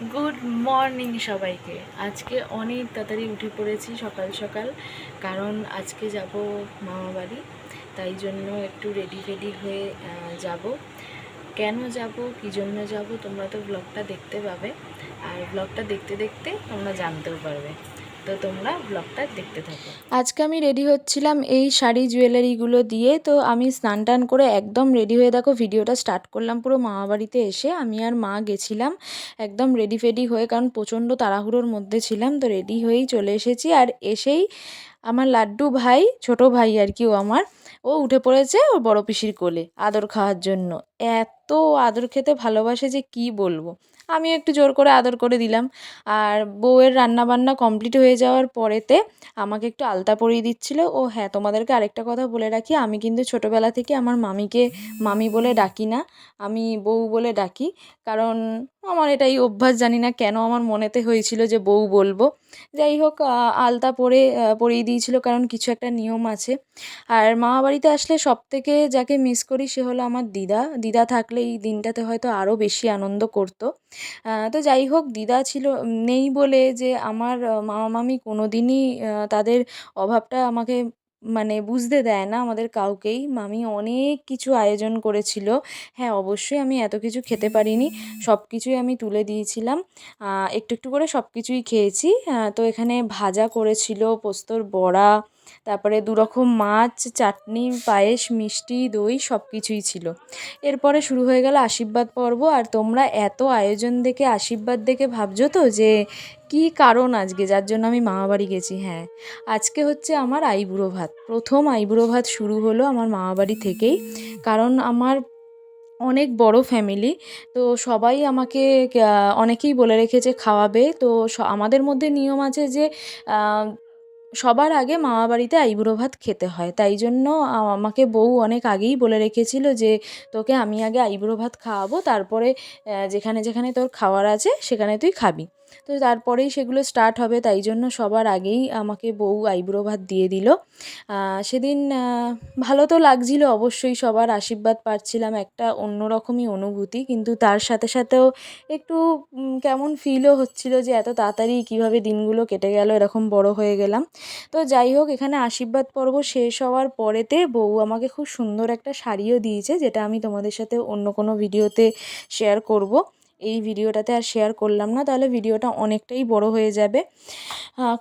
Good morning সবাইকে। আজকে অনেক তাড়াতাড়ি উঠে পড়েছি সকাল সকাল, কারণ আজকে যাব মামা বাড়ি, তাই জন্য একটু রেডি ফেডি হয়ে যাব। কেন যাব, কি জন্য যাব, তোমরা তো ব্লগটা দেখতে পাবে। আর ব্লগটা দেখতে দেখতে তোমরা জানতেও পারবে। তো তোমরা ব্লগটা দেখতে থাকো। আজকে আমি রেডি হচ্ছিলাম এই শাড়ি জুয়েলারিগুলো দিয়ে, তো আমি স্নান টান করে একদম রেডি হয়ে দেখো ভিডিওটা স্টার্ট করলাম পুরো মামা বাড়িতে এসে। আমি আর মা গেছিলাম একদম রেডি ফেডি হয়ে, কারণ প্রচণ্ড তাড়াহুড়োর মধ্যে ছিলাম, তো রেডি হয়েই চলে এসেছি। আর এসেই আমার লাড্ডু ভাই, ছোট ভাই আর কি ও আমার ও উঠে পড়েছে ওর বড় পিসির কোলে আদর খাওয়ার জন্য। এত আদর খেতে ভালোবাসে যে কি বলব? আমি একটু জোর করে আদর করে দিলাম। আর বউয়ের রান্নাবান্না কমপ্লিট হয়ে যাওয়ার পরেতে আমাকে একটু আলতা পরিয়ে দিচ্ছিল। ও হ্যাঁ তোমাদেরকে আরেকটা কথা বলে রাখি, আমি কিন্তু ছোটোবেলা থেকে আমার মামিকে মামি বলে ডাকি না, আমি বউ বলে ডাকি। কারণ আমার এটাই অভ্যাস, জানি না কেন আমার মনেতে হয়েছিল যে বউ বলব। যাই হোক আলতা পরে পরিয়ে দিয়েছিল কারণ কিছু একটা নিয়ম আছে। আর মামা বাড়িতে আসলে সব থেকে যাকে মিস করি সে হলো আমার দিদা। দিদা থাকলে এই দিনটাতে হয়তো আরও বেশি আনন্দ করতো। তো যাই হোক, দিদা ছিল, নেই বলে যে আমার মামা মামি কোনো দিনই তাদের অভাবটা আমাকে মানে বুঝতে দেয় না আমাদের কাউকেই। মামি অনেক কিছু আয়োজন করেছিল। হ্যাঁ অবশ্যই আমি এত কিছু খেতে পারিনি। সব কিছুই আমি তুলে দিয়েছিলাম। একটু একটু করে সব কিছুই খেয়েছি তো এখানে ভাজা করেছিল পোস্তর বড়া। তারপরে দুরকম মাছ, চাটনি, পায়েস, মিষ্টি, দই সব কিছুই ছিল। এরপরে শুরু হয়ে গেল আশীর্বাদ পর্ব। আর তোমরা এত আয়োজন দেখে, আশীর্বাদ দেখে ভাবছ তো যে কী কারণ আজকে? যার জন্য আমি মামাবাড়ি গেছি হ্যাঁ। আজকে হচ্ছে আমার আইবুড়ো ভাত। প্রথম আইবুড়ো ভাত শুরু হলো আমার মামাবাড়ি থেকেই। কারণ আমার অনেক বড় ফ্যামিলি, তো সবাই আমাকে অনেকেই বলে রেখেছে খাওয়াবে। তো আমাদের মধ্যে নিয়ম আছে যে সবার আগে মামা বাড়িতে আইবুড়ো ভাত খেতে হয়। তাই জন্য আমাকে বউ অনেক আগেই বলে রেখেছিল যে, তোকে আমি আগে আইবুড়ো ভাত খাওয়াবো, তারপরে যেখানে যেখানে তোর খাওয়ার আছে, সেখানে তুই খাবি। তো তারপরেই সেগুলো স্টার্ট হবে, তাই জন্য সবার আগেই আমাকে বউ আইবুড়ো ভাত দিয়ে দিল। সেদিন ভালো তো লাগছিল অবশ্যই, সবার আশীর্বাদ পাচ্ছিলাম একটা অন্যরকমই অনুভূতি, কিন্তু তার সাথে সাথেও একটু কেমন ফিলও হচ্ছিল যে এত তাড়াতাড়ি কীভাবে দিনগুলো কেটে গেল, এরকম বড় হয়ে গেলাম। তো যাই হোক, এখানে আশীর্বাদ পর্ব শেষ হওয়ার পরেতে বউ আমাকে খুব সুন্দর একটা শাড়িও দিয়েছে, যেটা আমি তোমাদের সাথে অন্য কোনো ভিডিওতে শেয়ার করব। এই ভিডিওটাতে আর শেয়ার করলাম না, তাহলে ভিডিওটা অনেকটাই বড় হয়ে যাবে।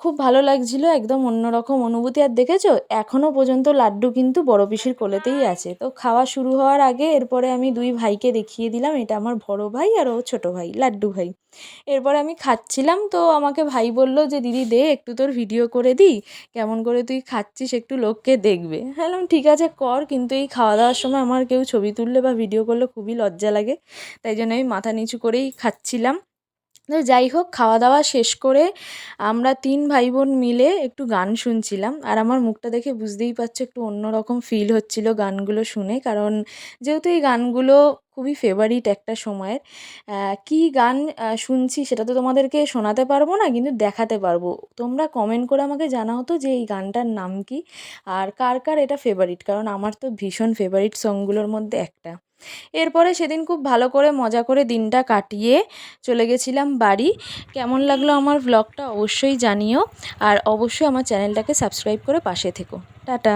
খুব ভালো লাগছিল, একদম অন্যরকম অনুভূতি। আর দেখেছ এখনও পর্যন্ত লাড্ডু কিন্তু বড় পিসির কোলেতেই আছে। তো খাওয়া শুরু হওয়ার আগে এরপরে আমি দুই ভাইকে দেখিয়ে দিলাম, এটা আমার বড় ভাই আর ও ছোট ভাই, লাড্ডু ভাই। এরপরে আমি খাচ্ছিলাম, তো আমাকে ভাই বলল যে, দিদি, দে, একটু তোর ভিডিও করে দিই, কেমন করে তুই খাচ্ছিস, একটু লোককে দেখবে। হ্যাঁ ঠিক আছে, কর। কিন্তু এই খাওয়া দাওয়ার সময় আমার কেউ ছবি তুললে বা ভিডিও করলে খুবই লজ্জা লাগে, তাই জন্য আমি মাথা নিচু করেই খাচ্ছিলাম। যাই হোক খাওয়া দাওয়া শেষ করে আমরা তিন ভাই বোন মিলে একটু গান শুনছিলাম। আর আমার মুখটা দেখে বুঝতেই পারছ, একটু অন্যরকম ফিল হচ্ছিল গানগুলো শুনে। কারণ যেহেতু এই গানগুলো খুবই ফেভারিট একটা সময়ের কী গান শুনছি সেটা তো তোমাদেরকে শোনাতে পারব না, কিন্তু দেখাতে পারব। তোমরা কমেন্ট করে আমাকে জানাও তো যে এই গানটার নাম কি, আর কার কার এটা ফেভারিট কারণ আমার তো ভীষণ ফেভারিট সংগুলোর মধ্যে একটা। এরপরে সেদিন খুব ভালো করে মজা করে দিনটা কাটিয়ে চলে গেছিলাম বাড়ি। কেমন লাগল আমার ভ্লগটা অবশ্যই জানিও। আর অবশ্যই আমার চ্যানেলটাকে সাবস্ক্রাইব করে পাশে থেকো। টাটা।